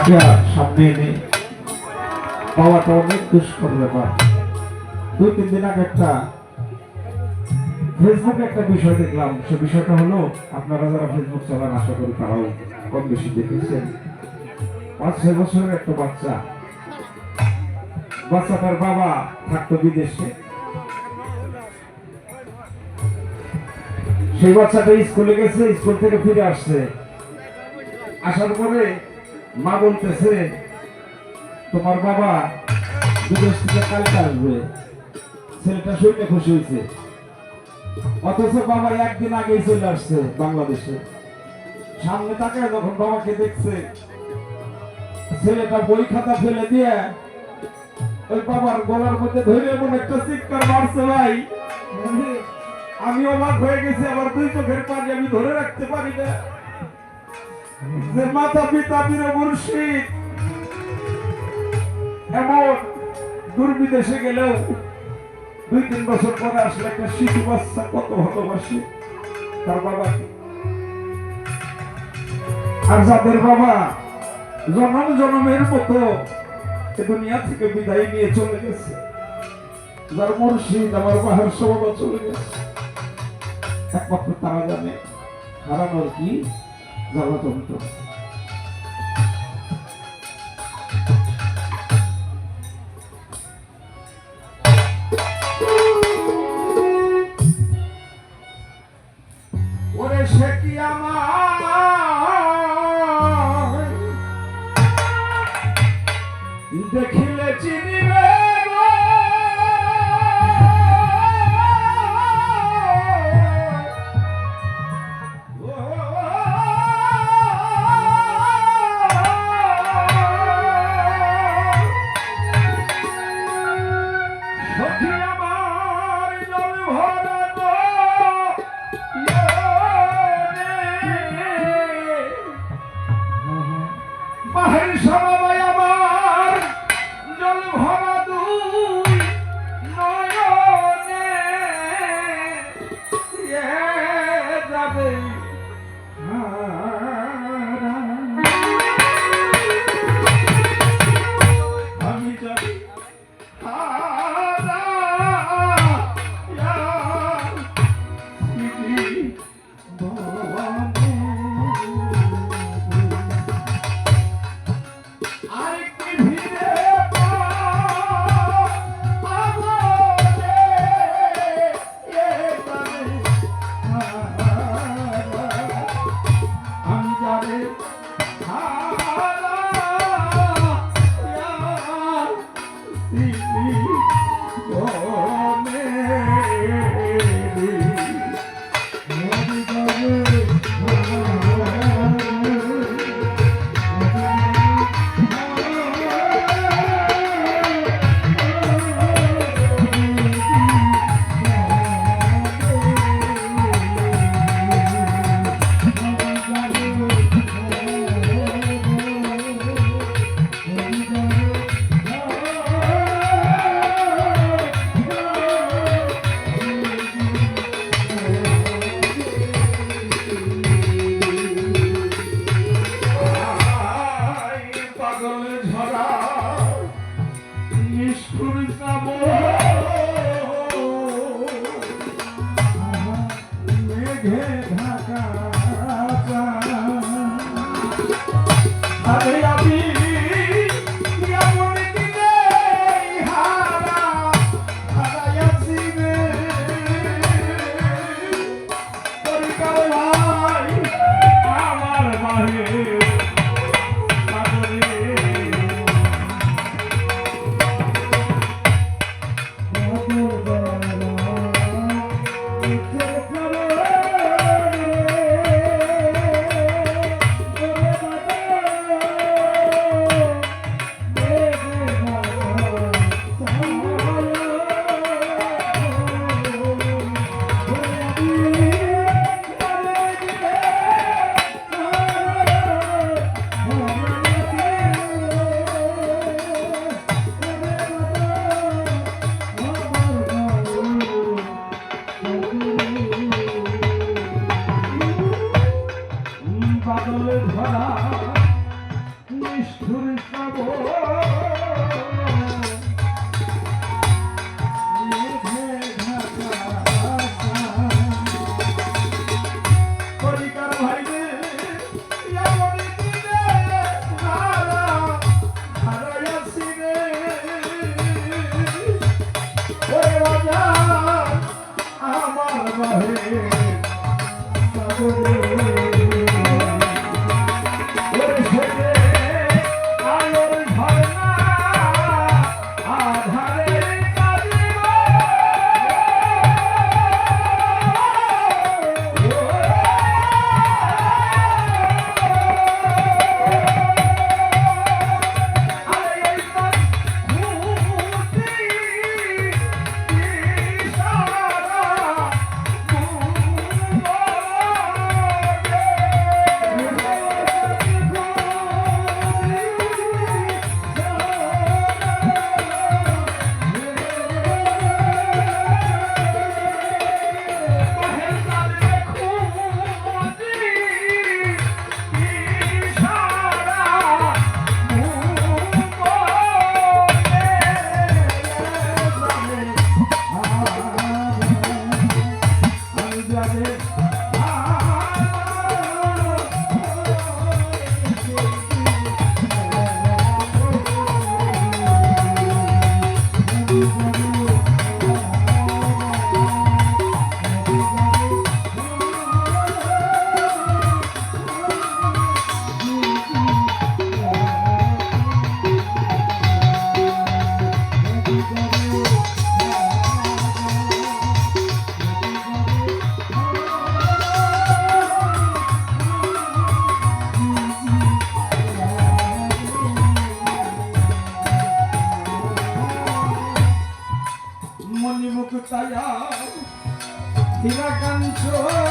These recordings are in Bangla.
সামনে এনে পাওয়াটা অনেক দুষ্কর ব্যাপার দুই, তিন দিন আগে একটা ফেসবুকে একটা বিষয় দেখলাম। সে বিষয়টা হলো, আপনারা যারা ফেসবুক চালান, আশা করি তারাও কম বেশি দেখেছেন। পাঁচ, ছয় বছরের একটা বাচ্চা। বাচ্চাটার বাবা থাকতো বিদেশে। সেই বাচ্চাটা স্কুলে গেছে, স্কুল থেকে ফিরে আসছে। আসার পরে মা বলতেছে, তোমার বাবা বিদেশ থেকে কালকে আসবে। ছেলেটা শুনে খুশি হয়েছে। অথচ বাবা একদিন আগেই চলে আসছে বাংলাদেশে। সামনে তাকায় যখন বাবাকে দেখছে, ছেলেটা বই খাতা ফেলে দিয়ে ওই বাবার গলার মধ্যে ধরে এমন একটা চিৎকার মারছে, ভাই, আমি অবাক হয়ে গেছি, আমার দুই চোখের পানি আমি ধরে রাখতে পারি না। যে মাতা পিতা বীর মুর্শিদ, এমন দুর্বিদেশে গেলেও দুই তিন বছর পরে আসলে একটা শিশু বাচ্চা কত ভালোবাসে তার বাবাকে আর যাদের বাবা জনম জনমের মতো দুনিয়া থেকে বিদায় নিয়ে চলে গেছে, যার মুর্শিদ আমার বাহার সবাবা চলে গেছে। একমাত্র তারা জানে, হারানোর কি? জ্বালাতন্ত্র ওরে সে কি আমার போவான் আমার হীরাকাঞ্চ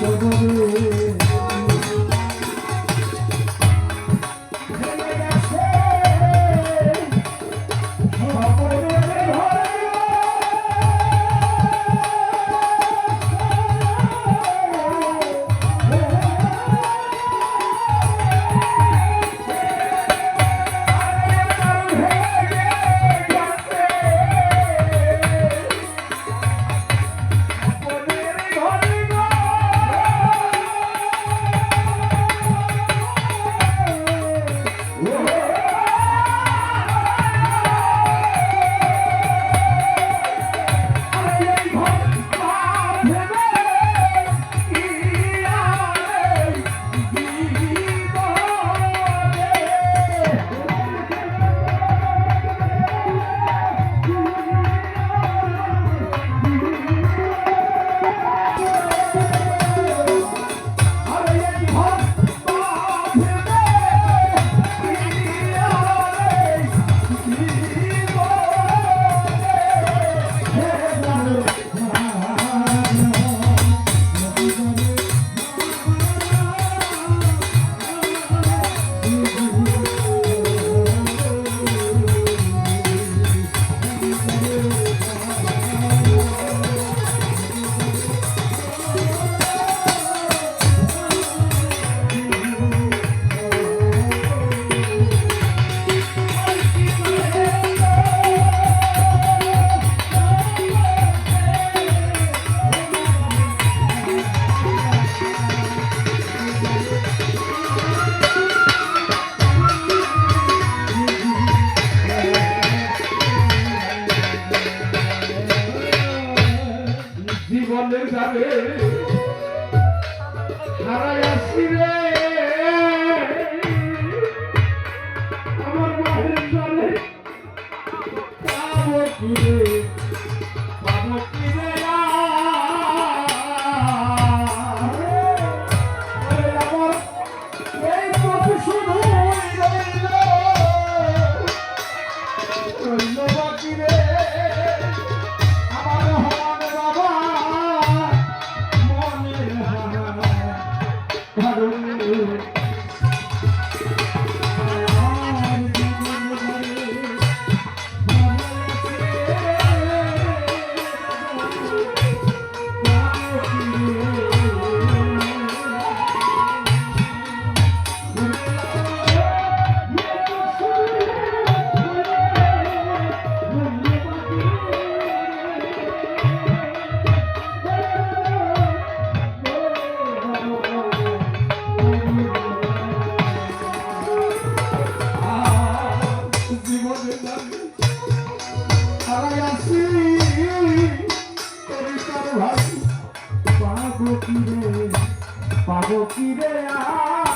কবরে Yeah. কি রে পাবো কি রে আ